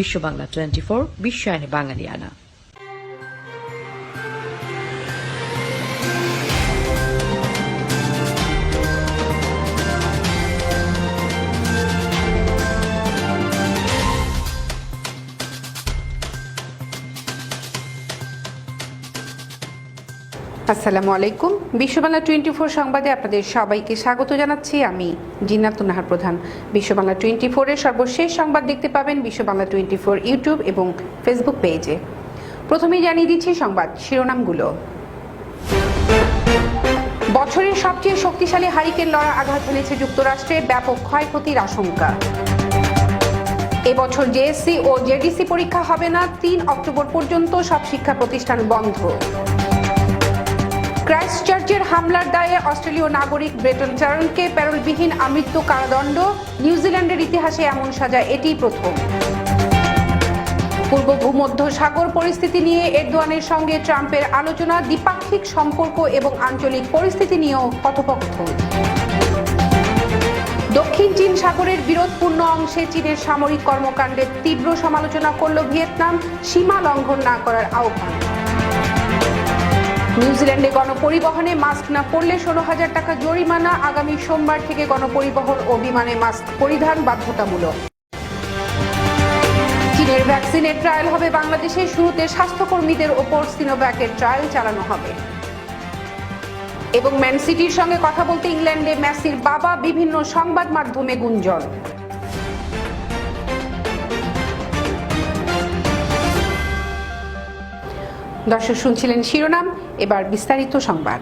বিশ্ব Bangla twenty four বিশ্বায়নে বাঙালিয়ানা আসসালামু আলাইকুম। বিশ্ববাংলা টোয়েন্টি ফোর সংবাদে আপনাদের সবাইকে স্বাগত জানাচ্ছি। আমি জিন্নাতুন নাহার প্রধান। বিশ্ববাংলা টোয়েন্টি ফোরের সর্বশেষ সংবাদ দেখতে পাবেন বিশ্ববাংলা টোয়েন্টি ফোর ইউটিউব এবং ফেসবুক পেজে। প্রথমেই জানিয়ে দিচ্ছি সংবাদ শিরোনামগুলো। বছরের সবচেয়ে শক্তিশালী হারিকেন লড়া আঘাত হেনেছে যুক্তরাষ্ট্রে। ব্যাপক ক্ষয়ক্ষতির আশঙ্কা। এবছর জেএসসি ও জেডিসি পরীক্ষা হবে না। তিন অক্টোবর পর্যন্ত সব শিক্ষা প্রতিষ্ঠান বন্ধ। ক্রাইস্টচার্চের হামলার দায়ে অস্ট্রেলীয় নাগরিক ব্রেটন চারনকে প্যারোলবিহীন আমৃত্যু কারাদণ্ড। নিউজিল্যান্ডের ইতিহাসে এমন সাজা এটি প্রথম। পূর্ব ভূমধ্য সাগর পরিস্থিতি নিয়ে এরদোয়ানের সঙ্গে ট্রাম্পের আলোচনা, দ্বিপাক্ষিক সম্পর্ক এবং আঞ্চলিক পরিস্থিতি নিয়েও কথোপকথন। দক্ষিণ চীন সাগরের বিরোধপূর্ণ অংশে চীনের সামরিক কর্মকাণ্ডের তীব্র সমালোচনা করল ভিয়েতনাম, সীমা লঙ্ঘন না করার আহ্বান। নিউজিল্যান্ডে গণপরিবহনে মাস্ক না পরলে ষোলো হাজার টাকা জরিমানা। আগামী সোমবার থেকে গণপরিবহন ও বিমানে মাস্ক পরিধান বাধ্যতামূলক। চীনের ভ্যাকসিনের ট্রায়াল হবে বাংলাদেশে। শুরুতে স্বাস্থ্যকর্মীদের ওপর সিনোভ্যাকের ট্রায়াল চালানো হবে। এবং ম্যান সিটির সঙ্গে কথা বলতে ইংল্যান্ডে মেসির বাবা বিভিন্ন সংবাদ মাধ্যমে গুঞ্জন। দর্শক শুনছিলেন শিরোনাম, এবার বিস্তারিত সংবাদ।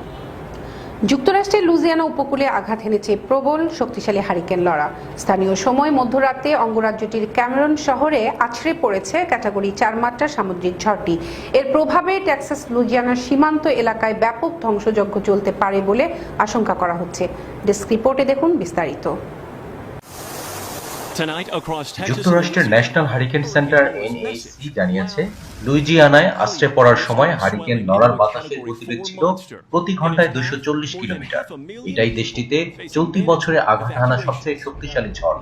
যুক্তরাষ্ট্রের লুজিয়ানা উপকূলে আঘাত হেনেছে প্রবল, শক্তিশালী হারিকেন লড়া। স্থানীয় সময় মধ্যরাতে অঙ্গরাজ্যটির ক্যামেরন শহরে আছড়ে পড়েছে ক্যাটাগরি চার মাত্রার সামুদ্রিক ঝড়টি। এর প্রভাবে টেক্সাস লুজিয়ানার সীমান্ত এলাকায় ব্যাপক ধ্বংসযজ্ঞ চলতে পারে বলে আশঙ্কা করা হচ্ছে। ডেস্ক রিপোর্টে দেখুন বিস্তারিত। যুক্তরাষ্ট্রের ন্যাশনাল হারিকেন সেন্টার এনএসি জানিয়েছে লুইজিয়ানায় আশ্রে পড়ার সময় হারিকেন লড়ার বাতাসের গতিবেগ ছিল প্রতি ঘন্টায় দুশো চল্লিশ কিলোমিটার। এটাই দেশটিতে চলতি বছরে আঘাত হানা সবচেয়ে শক্তিশালী ঝড়।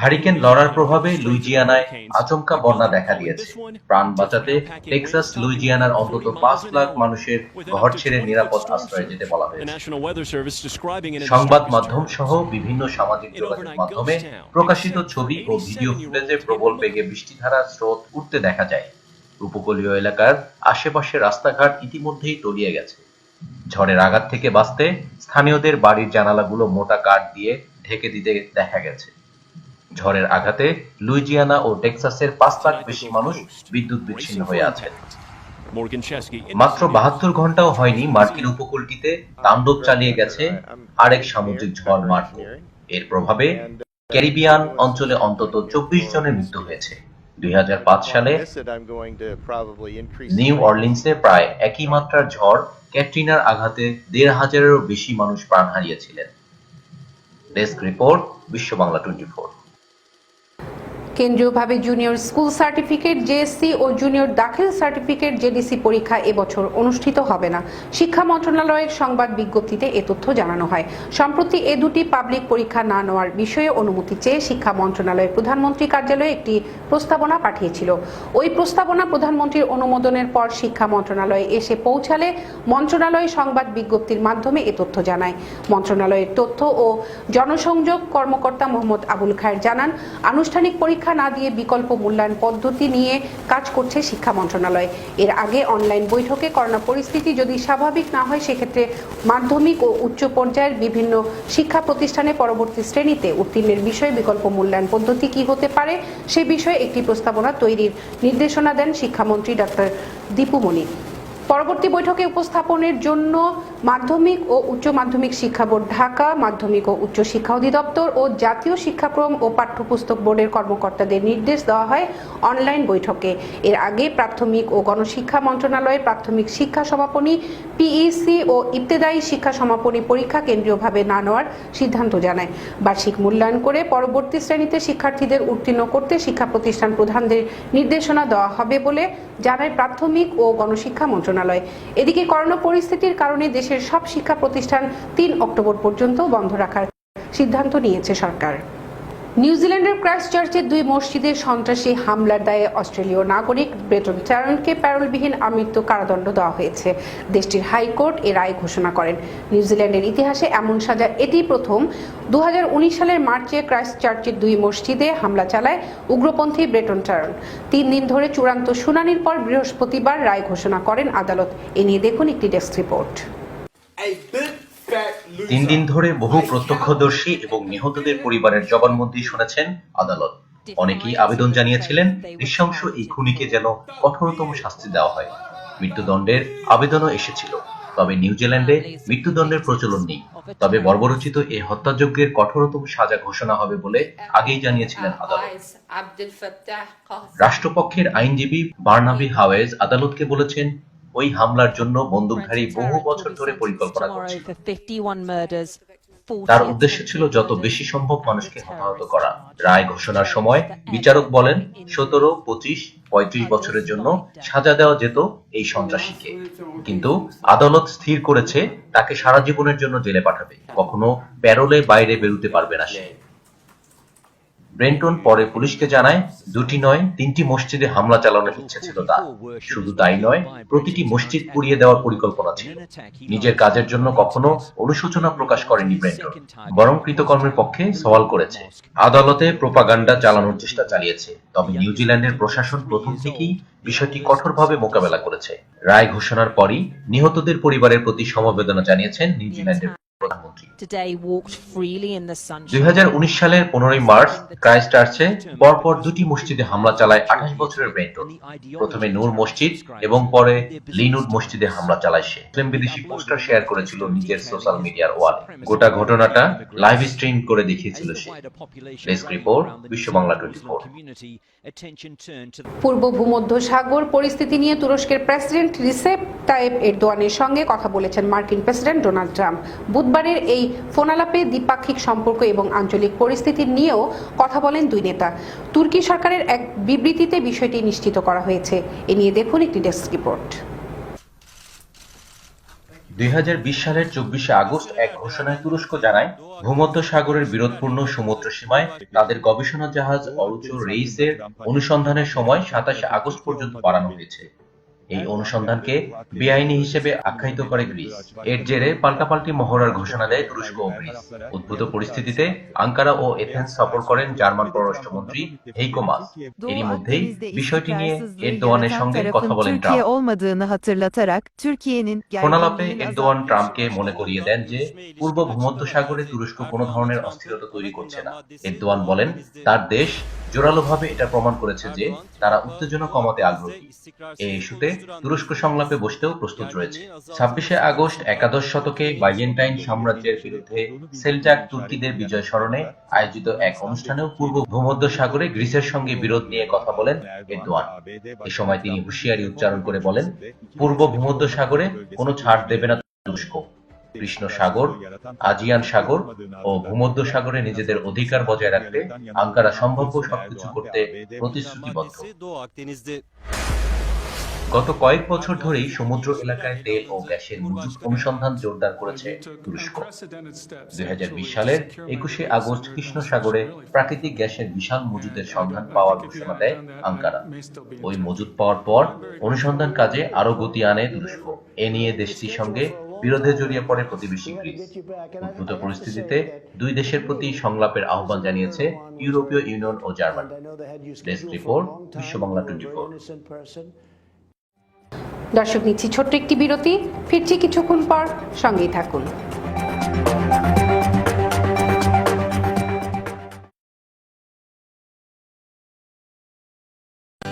হারিকেন লড়ার প্রভাবে লুইজিয়ানায় আচমকা বন্যা দেখা দিয়েছে। প্রাণ বাঁচাতে টেক্সাস লুইজিয়ানার অন্তত পাঁচ লাখ মানুষের ঘর ছেড়ে নিরাপদ আশ্রয়ে যেতে বলা হয়েছে। সংবাদ মাধ্যম সহ বিভিন্ন সামাজিক যোগাযোগ মাধ্যমে প্রকাশিত ছবি ও ভিডিও ফুটেজে প্রবল বেগে বৃষ্টিধারা স্রোত উঠতে দেখা যায়। উপকূলীয় এলাকার আশেপাশে রাস্তাঘাট ইতিমধ্যেই তলিয়ে গেছে। ঝড়ের আঘাত থেকে বাঁচতে স্থানীয়দের বাড়ির জানালাগুলো মোটা কাঠ দিয়ে ঢেকে দিতে দেখা গেছে। ঝড়ের আঘাতে লুইজিয়ানা ও টেক্সাসের পাঁচ লাখ বেশি মানুষ বিদ্যুৎ বিচ্ছিন্ন হয়ে আছেন। মাত্র বাহাত্তর ঘন্টাও হয়নি মার্কিন উপকূলটিতে তাণ্ডব চালিয়ে গেছে আরেক সামুদ্রিক ঝড় মার্কো। এর প্রভাবে ক্যারিবিয়ান অঞ্চলে অন্তত চব্বিশ জনের মৃত্যু হয়েছে। দুই হাজার পাঁচ সালে নিউ অর্লিন্সে প্রায় একই মাত্রার ঝড় ক্যাটরিনার আঘাতে দেড় হাজারেরও বেশি মানুষ প্রাণ হারিয়েছিলেন। Desk report, Bishwa Bangla twenty four. কেন্দ্রীয়ভাবে junior school certificate JSC ও জুনিয়র দাখিল সার্টিফিকেট জেডিসি পরীক্ষা এবছর অনুষ্ঠিত হবে না। শিক্ষা মন্ত্রণালয়ের সংবাদ বিজ্ঞপ্তিতে এ তথ্য জানানো হয়। সম্প্রতি এ দুটি পাবলিক পরীক্ষা না নেওয়ার বিষয়ে অনুমতি চেয়ে শিক্ষা মন্ত্রণালয়ের প্রধানমন্ত্রী কার্যালয়ে একটি প্রস্তাবনা পাঠিয়েছিল। ওই প্রস্তাবনা প্রধানমন্ত্রীর অনুমোদনের পর শিক্ষা মন্ত্রণালয়ে এসে পৌঁছালে মন্ত্রণালয় সংবাদ বিজ্ঞপ্তির মাধ্যমে এ তথ্য জানায়। মন্ত্রণালয়ের তথ্য ও জনসংযোগ কর্মকর্তা মোহাম্মদ আবুল খায়ের জানান, আনুষ্ঠানিক পরীক্ষা না দিয়ে বিকল্প মূল্যায়ন পদ্ধতি নিয়ে কাজ করছে শিক্ষা মন্ত্রণালয়। এর আগে অনলাইন বৈঠকে করোনা পরিস্থিতি যদি স্বাভাবিক না হয়, সেক্ষেত্রে মাধ্যমিক ও উচ্চ পর্যায়ের বিভিন্ন শিক্ষা প্রতিষ্ঠানে পরবর্তী শ্রেণীতে উত্তীর্ণের বিষয়ে বিকল্প মূল্যায়ন পদ্ধতি কি হতে পারে, সে বিষয়ে একটি প্রস্তাবনা তৈরির নির্দেশনা দেন শিক্ষামন্ত্রী ডক্টর দীপুমণি পরবর্তী বৈঠকে উপস্থাপনের জন্য মাধ্যমিক ও উচ্চ মাধ্যমিক শিক্ষা বোর্ড ঢাকা, মাধ্যমিক ও উচ্চ শিক্ষা অধিদপ্তর ও জাতীয় শিক্ষাক্রম ও পাঠ্যপুস্তক বোর্ডের কর্মকর্তাদের নির্দেশ দেওয়া হয় অনলাইন বৈঠকে। এর আগে প্রাথমিক ও গণশিক্ষা মন্ত্রণালয়ের প্রাথমিক শিক্ষা সমাপনী, পিইসি ও ইবতেদায়ী শিক্ষা সমাপনী পরীক্ষা কেন্দ্রীয়ভাবে না নেওয়ার সিদ্ধান্ত জানায়। বার্ষিক মূল্যায়ন করে পরবর্তী শ্রেণীতে শিক্ষার্থীদের উত্তীর্ণ করতে শিক্ষা প্রতিষ্ঠান প্রধানদের নির্দেশনা দেওয়া হবে বলে জানায় প্রাথমিক ও গণশিক্ষা মন্ত্রণালয়। এদিকে করোনা পরিস্থিতির কারণে দেশের সব শিক্ষা প্রতিষ্ঠান তিন অক্টোবর পর্যন্ত বন্ধ রাখার সিদ্ধান্ত নিয়েছে সরকার। নিউজিল্যান্ডের ক্রাইস্টচার্চের দুই মসজিদে সন্ত্রাসী হামলার দায়ে অস্ট্রেলীয় নাগরিক ব্রেটন চ্যারনকে প্যারলবিহীন আমৃত্যু কারাদণ্ড দেওয়া হয়েছে। দেশটির হাইকোর্ট এ রায় ঘোষণা করেন। নিউজিল্যান্ডের ইতিহাসে এমন সাজা, এটি প্রথম। দু হাজার উনিশ সালের মার্চে ক্রাইস্টচার্চের দুই মসজিদে হামলা চালায় উগ্রপন্থী ব্রেটন চ্যারন তিন দিন ধরে চূড়ান্ত শুনানির পর বৃহস্পতিবার রায় ঘোষণা করেন আদালত। এ নিয়ে দেখুন একটি ডেস্ক রিপোর্ট। তিন দিন ধরে বহু প্রত্যক্ষদর্শী এবং নিহতদের পরিবারের জবানবন্দি শুনেছেন আদালত। অনেকেই আবেদন জানিয়েছিলেন নৃশংস এই খুনিকে যেন কঠোরতম শাস্তি দেওয়া হয়। মৃত্যুদণ্ডের আবেদনও এসেছিল। তবে নিউজিল্যান্ডে মৃত্যুদণ্ডের প্রচলন নেই। তবে বর্বরচিত এই হত্যাযজ্ঞের কঠোরতম সাজা ঘোষণা হবে বলে আগেই জানিয়েছিলেন আদালত। রাষ্ট্রপক্ষের আইনজীবী বার্নাবি হাওয়েজ আদালতকে বলেছেন ওই হামলার জন্য বন্দুকধারী বহু বছর ধরে পরিকল্পনা করছিল। তার উদ্দেশ্য ছিল যত বেশি সম্ভব মানুষকে হতাহত করা। রায় ঘোষণার সময় বিচারক বলেন সতেরো পঁচিশ পঁয়ত্রিশ বছরের জন্য সাজা দেওয়া যেত এই সন্ত্রাসীকে। কিন্তু আদালত স্থির করেছে তাকে সারা জীবনের জন্য জেলে পাঠাবে। কখনো প্যারোলে বাইরে বেরোতে পারবে না সে। ব্রেন্টন পরে পুলিশকে জানায়, দুটি নয়, তিনটি মসজিদে হামলা চালানোর ইচ্ছে ছিল তার। শুধু তাই নয়, প্রতিটি মসজিদ পুড়িয়ে দেওয়ার পরিকল্পনা ছিল। নিজের কাজের জন্য কখনো অনুশোচনা প্রকাশ করেনি ব্রেন্টন, বরং কৃতকর্মের পক্ষে সওয়াল করেছে। আদালতে প্রোপাগান্ডা চালানোর চেষ্টা চালিয়েছে, তবে নিউজিল্যান্ডের প্রশাসন প্রথম থেকেই বিষয়টি কঠোরভাবে মোকাবেলা করেছে। রায় ঘোষণার পরই নিহতদের পরিবারের প্রতি সমবেদনা জানিয়েছেন নিউজিল্যান্ডের প্রধানমন্ত্রী. দুই সালের পনেরোই মার্চ ক্রাইস্ট চার্চে পরপর দুটি মসজিদে হামলা চালায় আঠাশ বছরের ব্রেন্টন প্রথমে নূর মসজিদ এবং পরে লিনুড মসজিদে হামলা চালায় সে। মুসলিম বিদেশি পোস্টার শেয়ার করেছিল নিজের সোশ্যাল মিডিয়ার ওয়ালে। গোটা ঘটনাটা লাইভ স্ট্রিম করে দেখিয়েছিল সে। Desk report Bishwa Bangla twenty four. পূর্ব ভূমধ্য সাগর পরিস্থিতি নিয়ে তুরস্কের প্রেসিডেন্ট রিসেপ তায়েব এরদোয়ানের সঙ্গে কথা বলেছেন মার্কিন প্রেসিডেন্ট ডোনাল্ড ট্রাম্প। বুধবারের এই ফোনালাপে দ্বিপাক্ষিক সম্পর্ক এবং আঞ্চলিক পরিস্থিতি নিয়েও কথা বলেন দুই নেতা। তুর্কি সরকারের এক বিবৃতিতে বিষয়টি নিশ্চিত করা হয়েছে। এ নিয়ে দেখুন একটি ডেস্ক রিপোর্ট। দুই হাজার বিশ সালের চব্বিশে আগস্ট এক ঘোষণায় তুরস্ক জানায়, ভূমধ্য সাগরের বিরোধপূর্ণ সমুদ্র সীমায় তাদের গবেষণা জাহাজ অরুচো রেইসের অনুসন্ধানের সময় সাতাশে আগস্ট পর্যন্ত বাড়ানো হয়েছে। এই অনুসন্ধানকে বেআইনি হিসেবে আখ্যায়িত করে গ্রিস। এর জেরে পাল্টাপাল্টি মহড়ার ঘোষণা দেয় তুরস্ক ও গ্রিস। উদ্ভূত পরিস্থিতিতে আঙ্কারা ও এথেন্স সফর করেন জার্মান পররাষ্ট্রমন্ত্রী হেইকো মাস। এরই মধ্যেই বিষয়টি নিয়ে এরদোয়ানের সঙ্গে কথা বলেন ট্রাম্প। ফোনালাপে এরদোয়ান ট্রাম্পকে মনে করিয়ে দেন যে পূর্ব ভূমধ্য সাগরে তুরস্ক কোনো ধরনের অস্থিরতা তৈরি করছে না। এরদোয়ান বলেন, তার দেশ জোরালোভাবে এটা প্রমাণ করেছে যে তারা উত্তেজনা কমাতে আগ্রহী। এই ইস্যুতে তুরস্ক সংলাপে বসতেও প্রস্তুত রয়েছে। ছাব্বিশে আগস্ট একাদশ শতকে বাইজেন্টাইন সাম্রাজ্যের বিরুদ্ধে সেলজাক তুর্কিদের বিজয় স্মরণে আয়োজিত এক অনুষ্ঠানেও পূর্ব ভূমধ্য সাগরে গ্রিসের সঙ্গে বিরোধ নিয়ে কথা বলেন এরদোয়ান। এ সময় তিনি হুঁশিয়ারি উচ্চারণ করে বলেন পূর্ব ভূমধ্য সাগরে কোনো ছাড় দেবে না তুরস্ক। কৃষ্ণ সাগর আজিয়ান সাগর ও ভূমধ্য সাগরে নিজেদের অধিকার বজায় রাখতে আঙ্কারা সম্ভাব্য সবকিছু করতে প্রতিশ্রুতিবদ্ধ। গত কয়েক বছর ধরেই সমুদ্র এলাকায় তেল ও গ্যাসের মজুদ অনুসন্ধান জোরদার করেছে তুরস্ক। দুই সালের একুশে আগস্ট কৃষ্ণ সাগরে প্রাকৃতিক গ্যাসের বিশাল মজুদের সন্ধান পাওয়ার ঘোষণা দেয় আঙ্কারা। ওই মজুদ পাওয়ার পর অনুসন্ধান কাজে আরও গতি আনে তুরস্ক। এ নিয়ে দেশটির সঙ্গে বিরোধে জড়িয়ে পড়ে প্রতিবেশী গ্রিস। উদ্ভূত পরিস্থিতিতে দুই দেশের প্রতি সংলাপের আহ্বান জানিয়েছে ইউরোপীয় ইউনিয়ন ও Germany. Report Bishwa Bangla twenty দর্শক নিচ্ছি ছোট্ট একটি বিরতি। ফিরছি কিছুক্ষণ পর সঙ্গেই থাকুন।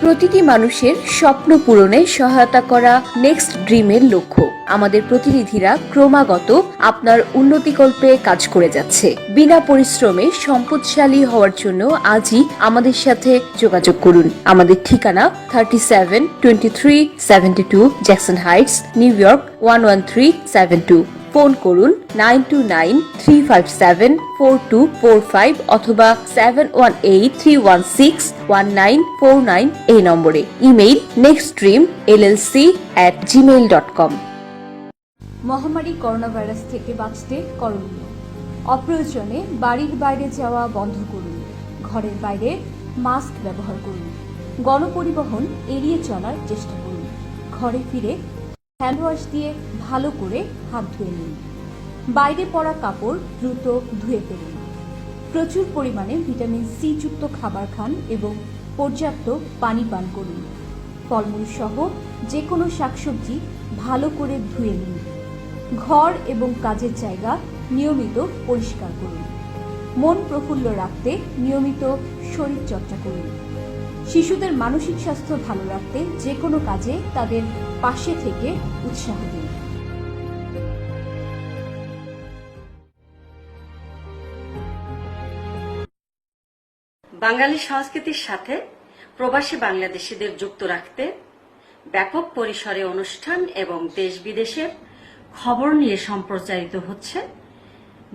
প্রতিটি মানুষের স্বপ্ন পূরণে সহায়তা করা নেক্সট ড্রিমের লক্ষ্য। আমাদের প্রতিনিধিরা ক্রমাগত আপনার উন্নতিকল্পে কাজ করে যাচ্ছে। বিনা পরিশ্রমে সম্পদশালী হওয়ার জন্য আজই আমাদের সাথে যোগাযোগ করুন। আমাদের ঠিকানা thirty seven twenty three seventy two Jackson Heights, New York one one three seven two. Phone করুন nine two nine three five seven four two four five অথবা seven one eight three one six one nine four nine এই নম্বরে। Email next dream at Gmail dot com মহামারী corona virus থেকে বাঁচতে করণীয়। অপ্রয়োজনে বাড়ির বাইরে যাওয়া বন্ধ করুন। ঘরের বাইরে মাস্ক ব্যবহার করুন। গণপরিবহন এড়িয়ে চলার চেষ্টা করুন। ঘরে ফিরে হ্যান্ড ওয়াশ দিয়ে ভালো করে হাত ধুয়ে নিন। বাইরে পরা কাপড় দ্রুত ধুয়ে ফেলুন। প্রচুর পরিমাণে ভিটামিন সি যুক্ত খাবার খান এবং পর্যাপ্ত পানি পান করুন। ফলমূল সহ যে কোনো শাকসবজি ভালো করে ধুয়ে নিন। ঘর এবং কাজের জায়গা নিয়মিত পরিষ্কার করুন। মন প্রফুল্ল রাখতে নিয়মিত শরীরচর্চা করুন। শিশুদের মানসিক স্বাস্থ্য ভালো রাখতে যে কোনো কাজে তাদের পাশে থেকে উৎসাহ দিন। বাঙালি সংস্কৃতির সাথে প্রবাসী বাংলাদেশিদের যুক্ত রাখতে ব্যাপক পরিসরে অনুষ্ঠান এবং দেশ বিদেশের খবর নিয়ে সম্প্রচারিত হচ্ছে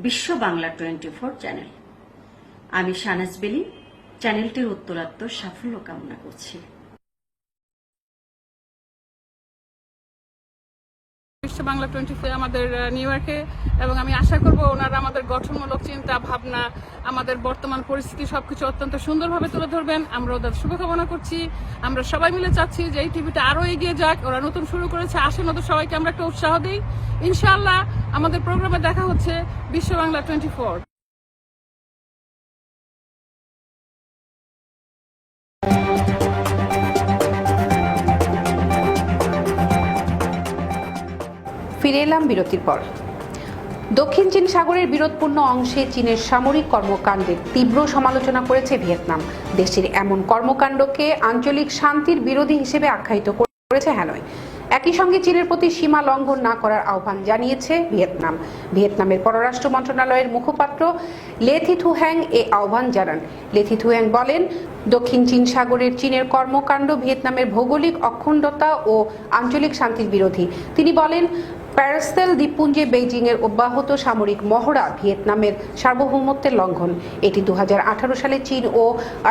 বিশ্ব বাংলা টোয়েন্টি ফোর চ্যানেল। আমি শানাজ বেলি, চ্যানেলটির উত্তরাত্ম সাফল্য কামনা করছি। বিশ্ব বাংলা টোয়েন্টি ফোর আমাদের নিউ ইয়র্কে এবং আমি আশা করব ওনারা আমাদের গঠনমূলক চিন্তা, ভাবনা, আমাদের বর্তমান পরিস্থিতি সবকিছু অত্যন্ত সুন্দরভাবে তুলে ধরবেন। আমরা ওদের শুভকামনা করছি। আমরা সবাই মিলে চাচ্ছি যে এই টিভিটা আরও এগিয়ে যাক। ওরা নতুন শুরু করেছে। আসেন ওদের সবাইকে আমরা একটা উৎসাহ দিই। ইনশাল্লাহ আমাদের প্রোগ্রামে দেখা হচ্ছে বিশ্ব বাংলা টোয়েন্টি ফোর। ফিরে এলাম বিরতির পর। দক্ষিণ চীন সাগরের বিরোধপূর্ণ অংশে চীনের সামরিক কর্মকাণ্ডের তীব্র সমালোচনা করেছে ভিয়েতনাম। দেশটির এমন কর্মকাণ্ডকে আঞ্চলিক শান্তির বিরোধী হিসেবে আখ্যায়িত করেছে হ্যানয়। একই সঙ্গে চীনের প্রতি সীমা লঙ্ঘন না করার আহ্বান জানিয়েছে ভিয়েতনাম। ভিয়েতনামের পররাষ্ট্র মন্ত্রণালয়ের মুখপাত্র লেথি থুহ্যাং এ আহ্বান জানান। লেথি থুহ্যাং বলেন, দক্ষিণ চীন সাগরের চীনের কর্মকাণ্ড ভিয়েতনামের ভৌগোলিক অখণ্ডতা ও আঞ্চলিক শান্তির বিরোধী। তিনি বলেন প্যারাস্তেল দ্বীপপুঞ্জে বেইজিং এর অব্যাহত সামরিক মহড়া ভিয়েতনামের সার্বভৌমত্বের লঙ্ঘন। এটি দু হাজার আঠারো সালে চীন ও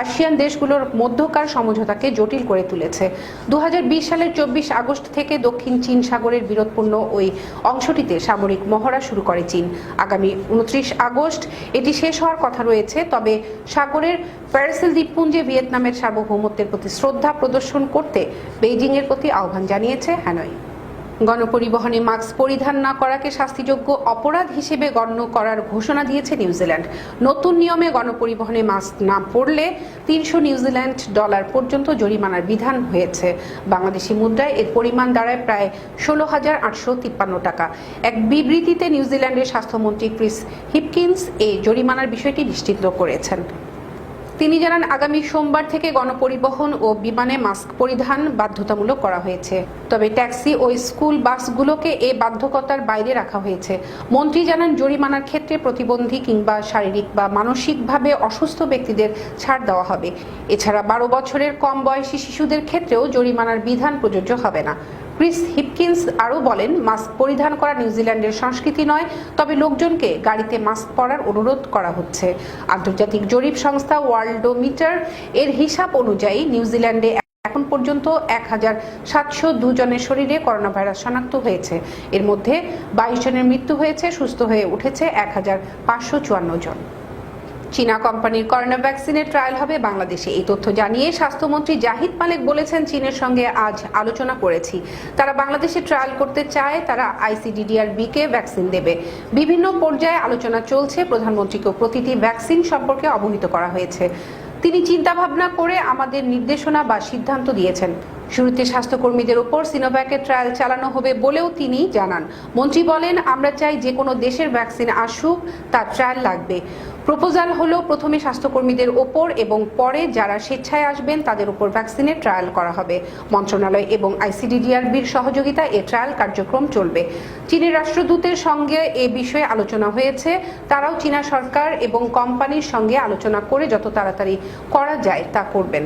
আসিয়ান দেশগুলোর মধ্যকার সমঝোতাকে জটিল করে তুলেছে। দু হাজার বিশ সালের চব্বিশ আগস্ট থেকে দক্ষিণ চীন সাগরের বিরোধপূর্ণ ওই অংশটিতে সামরিক মহড়া শুরু করে চীন। আগামী উনত্রিশ আগস্ট এটি শেষ হওয়ার কথা রয়েছে, তবে সাগরের প্যারাসেল দ্বীপপুঞ্জে ভিয়েতনামের সার্বভৌমত্বের প্রতি শ্রদ্ধা প্রদর্শন করতে বেইজিং এর প্রতি আহ্বান জানিয়েছে হ্যানয়। গণপরিবহনে মাস্ক পরিধান না করাকে শাস্তিযোগ্য অপরাধ হিসেবে গণ্য করার ঘোষণা দিয়েছে নিউজিল্যান্ড। নতুন নিয়মে গণপরিবহনে মাস্ক না পরলে তিনশো নিউজিল্যান্ড ডলার পর্যন্ত জরিমানার বিধান হয়েছে। বাংলাদেশি মুদ্রায় এর পরিমাণ দাঁড়ায় প্রায় ষোলো হাজার আটশো তিপ্পান্ন টাকা। এক বিবৃতিতে নিউজিল্যান্ডের স্বাস্থ্যমন্ত্রী ক্রিস হিপকিন্স এই জরিমানার বিষয়টি নিশ্চিত করেছেন। তিনি জানান, আগামী সোমবার থেকে গণপরিবহন ও বিমানে মাস্ক পরিধান বাধ্যতামূলক করা হয়েছে। তবে ট্যাক্সি ও স্কুল বাসগুলোকে এ বাধ্যকতার বাইরে রাখা হয়েছে। মন্ত্রী জানান, জরিমানার ক্ষেত্রে প্রতিবন্ধী কিংবা শারীরিক বা মানসিকভাবে অসুস্থ ব্যক্তিদের ছাড় দেওয়া হবে। এছাড়া বারো বছরের কম বয়সী শিশুদের ক্ষেত্রেও জরিমানার বিধান প্রযোজ্য হবে না। ক্রিস হিপকিন্স আরও বলেন, মাস্ক পরিধান করা নিউজিল্যান্ডের সংস্কৃতি নয়, তবে লোকজনকে গাড়িতে মাস্ক পরার অনুরোধ করা হচ্ছে। আন্তর্জাতিক জরিপ সংস্থা ওয়ার্ল্ডোমিটার এর হিসাব অনুযায়ী নিউজিল্যান্ডে এখন পর্যন্ত এক হাজার সাতশো জনের শরীরে করোনা ভাইরাস শনাক্ত হয়েছে। এর মধ্যে বাইশ জনের মৃত্যু হয়েছে, সুস্থ হয়ে উঠেছে এক হাজার পাঁচশো চুয়ান্ন জন। চীনা কোম্পানির করোনা ভ্যাকসিনের ট্রায়াল হবে বাংলাদেশে। এই তথ্য জানিয়ে স্বাস্থ্যমন্ত্রী জাহিদ মালিক বলেছেন, চীনের সঙ্গে আজ আলোচনা করেছি। তারা বাংলাদেশে ট্রায়াল করতে চায়, তারা আইসিডিডিআর বিকে ভ্যাকসিন দেবে। বিভিন্ন পর্যায়ে আলোচনা চলছে প্রধানমন্ত্রীকেও প্রতিটি ভ্যাকসিন সম্পর্কে অবহিত করা হয়েছে। তিনি চিন্তা ভাবনা করে আমাদের নির্দেশনা বা সিদ্ধান্ত দিয়েছেন। শুরুতে স্বাস্থ্যকর্মীদের ওপর সিনোভ্যাকের ট্রায়াল চালানো হবে বলেও তিনি জানান। মন্ত্রী বলেন, আমরা চাই যে কোনো দেশের ভ্যাকসিন আসুক, তার ট্রায়াল লাগবে। প্রপোজাল হলো প্রথমে স্বাস্থ্যকর্মীদের ওপর এবং পরে যারা স্বেচ্ছায় আসবেন তাদের উপর ভ্যাকসিনের ট্রায়াল করা হবে। মন্ত্রণালয় এবং আইসিডিডিআরবির সহযোগিতা এ ট্রায়াল কার্যক্রম চলবে। চীনের রাষ্ট্রদূতের সঙ্গে এ বিষয়ে আলোচনা হয়েছে। তারাও চীনা সরকার এবং কোম্পানির সঙ্গে আলোচনা করে যত তাড়াতাড়ি করা যায় তা করবেন।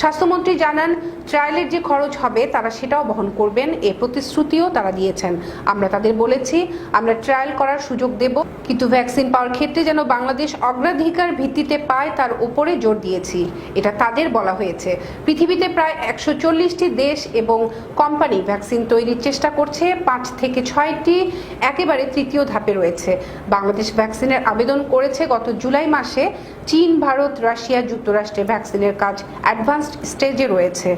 স্বাস্থ্যমন্ত্রী জানান ট্রায়ালের যে খরচ হবে, তারা সেটাও বহন করবেন। এ প্রতিশ্রুতিও তারা দিয়েছেন। আমরা তাদের বলেছি, আমরা ট্রায়াল করার সুযোগ দেব, কিন্তু ভ্যাকসিন পাওয়ার ক্ষেত্রে যেন বাংলাদেশ অগ্রাধিকার ভিত্তিতে পায়, তার উপরে জোর দিয়েছি। এটা তাদের বলা হয়েছে। পৃথিবীতে প্রায় একশো চল্লিশটি দেশ এবং কোম্পানি ভ্যাকসিন তৈরির চেষ্টা করছে। পাঁচ থেকে ছয়টি একেবারে তৃতীয় ধাপে রয়েছে। বাংলাদেশ ভ্যাকসিনের আবেদন করেছে গত জুলাই মাসে। চীন, ভারত, রাশিয়া যুক্তরাষ্ট্রে ভ্যাকসিনের কাজ অ্যাডভান্সড স্টেজে রয়েছে।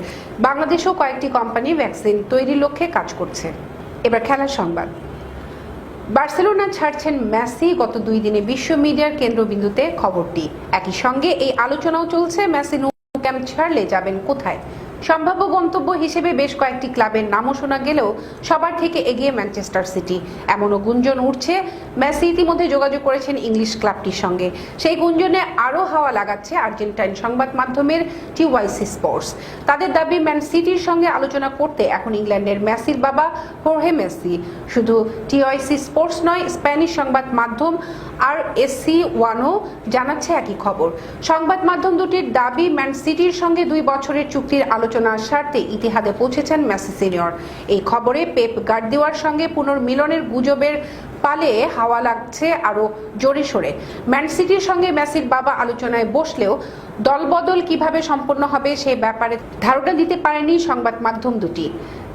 বাংলাদেশও কয়েকটি কোম্পানি ভ্যাকসিন তৈরির লক্ষ্যে কাজ করছে। এবার খেলার সংবাদ। বার্সেলোনা ছাড়ছেন মেসি, গত দুই দিনে বিশ্ব মিডিয়ার কেন্দ্রবিন্দুতে খবরটি। একই সঙ্গে এই আলোচনাও চলছে, মেসি নু ক্যাম্প ছাড়লে যাবেন কোথায়? সম্ভাব্য গন্তব্য হিসেবে বেশ কয়েকটি ক্লাবের নামও শোনা গেলেও সবার থেকে এগিয়ে ম্যানচেস্টার সিটি। এমনও গুঞ্জন উঠছে, মেসি ইতিমধ্যে যোগাযোগ করেছেন ইংলিশ ক্লাবটির সঙ্গে। সেই গুঞ্জনে আরও হাওয়া লাগাচ্ছে আর্জেন্টাইন সংবাদ মাধ্যমের টিওয়াইসি স্পোর্টস। তাদের দাবি, ম্যান সিটির সঙ্গে আলোচনা করতে এখন ইংল্যান্ডের মেসির বাবা হোর্হে মেসি। শুধু টিওয়াইসি স্পোর্টস নয়, স্প্যানিশ সংবাদ মাধ্যম আর এসসি ওয়ানও জানাচ্ছে একই খবর। সংবাদ মাধ্যম দুটির দাবি, ম্যান সিটির সঙ্গে দুই বছরের চুক্তির আলোচনার স্বার্থে ইতিহাদে পৌঁছেছেন মেসি সিনিয়র। এই খবরে পেপ গার্দিওয়ার সঙ্গে পুনর্মিলনের গুজবের পালে হাওয়া লাগছে আরও জোরে সোরে। ম্যান সিটির সঙ্গে মেসির বাবা আলোচনায় বসলেও দলবদল কীভাবে সম্পন্ন হবে সে ব্যাপারে ধারণা দিতে পারেনি সংবাদ মাধ্যম দুটি।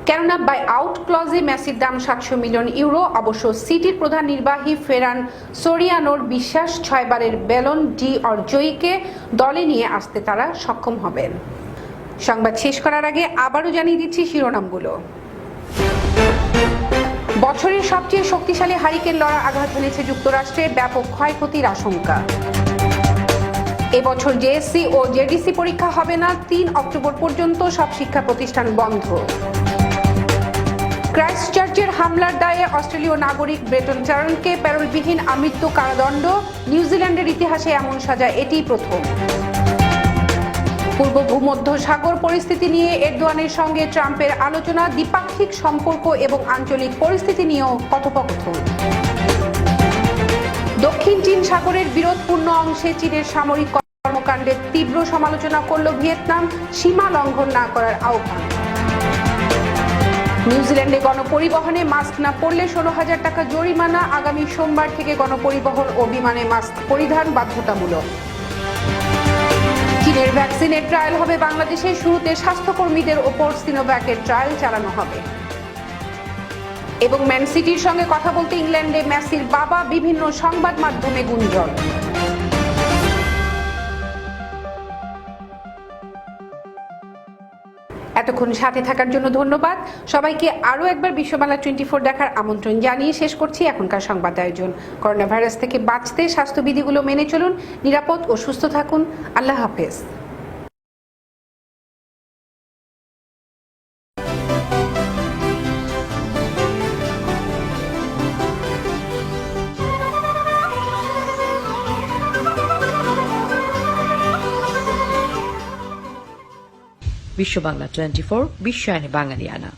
কেননা বাই আউট ক্লজে মেসির দাম সাতশো মিলিয়ন ইউরো, অবশ্য সিটির প্রধান নির্বাহী ফেরান সোরিয়ানোর বিশ্বাস ছয়বারের বেলন ডি অর্জয়ীকে দলে নিয়ে আসতে তারা সক্ষম হবেন। সংবাদ শেষ করার আগে আবারও জানিয়ে দিচ্ছি শিরোনামগুলো। বছরের সবচেয়ে শক্তিশালী হারিকেন লড়া আঘাত হেনেছে যুক্তরাষ্ট্রে ব্যাপক ক্ষয়ক্ষতির আশঙ্কা। এবছর জেএসসি ও জেডিসি পরীক্ষা হবে না, তিন অক্টোবর পর্যন্ত সব শিক্ষা প্রতিষ্ঠান বন্ধ। ক্রাইস্ট চার্চের হামলার দায়ে অস্ট্রেলীয় নাগরিক ব্রেটন চারনকে প্যারোলবিহীন আমৃত্যু কারাদণ্ড, নিউজিল্যান্ডের ইতিহাসে এমন সাজা এটিই প্রথম। পূর্ব ভূমধ্য সাগর পরিস্থিতি নিয়ে এরদোয়ানের সঙ্গে ট্রাম্পের আলোচনা, দ্বিপাক্ষিক সম্পর্ক এবং আঞ্চলিক পরিস্থিতি নিয়েও কথোপকথন। দক্ষিণ চীন সাগরের বিরোধপূর্ণ অংশে চীনের সামরিক কর্মকাণ্ডের তীব্র সমালোচনা করল ভিয়েতনাম, সীমা লঙ্ঘন না করার আহ্বান। নিউজিল্যান্ডে গণপরিবহনে মাস্ক না পরলে ষোলো হাজার টাকা জরিমানা, আগামী সোমবার থেকে গণপরিবহন ও বিমানে মাস্ক পরিধান বাধ্যতামূলক। চীনের ভ্যাকসিনের ট্রায়াল হবে বাংলাদেশে। শুরুতে স্বাস্থ্যকর্মীদের ওপর সিনোভ্যাকের ট্রায়াল চালানো হবে। এবং ম্যান সিটির সঙ্গে কথা বলতে ইংল্যান্ডে ম্যাসির বাবা বিভিন্ন সংবাদ মাধ্যমে গুঞ্জন। এতক্ষণ সাথে থাকার জন্য ধন্যবাদ। সবাইকে আরও একবার বিশ্বমেলা টোয়েন্টি ফোর দেখার আমন্ত্রণ জানিয়ে শেষ করছি এখনকার সংবাদ আয়োজন। করোনা ভাইরাস থেকে বাঁচতে স্বাস্থ্যবিধিগুলো মেনে চলুন, নিরাপদ ও সুস্থ থাকুন। আল্লাহ হাফেজ। বিশ্ব বাংলা টোয়েন্টি ফোর বিশ্বায়নে বাঙালিয়ানা।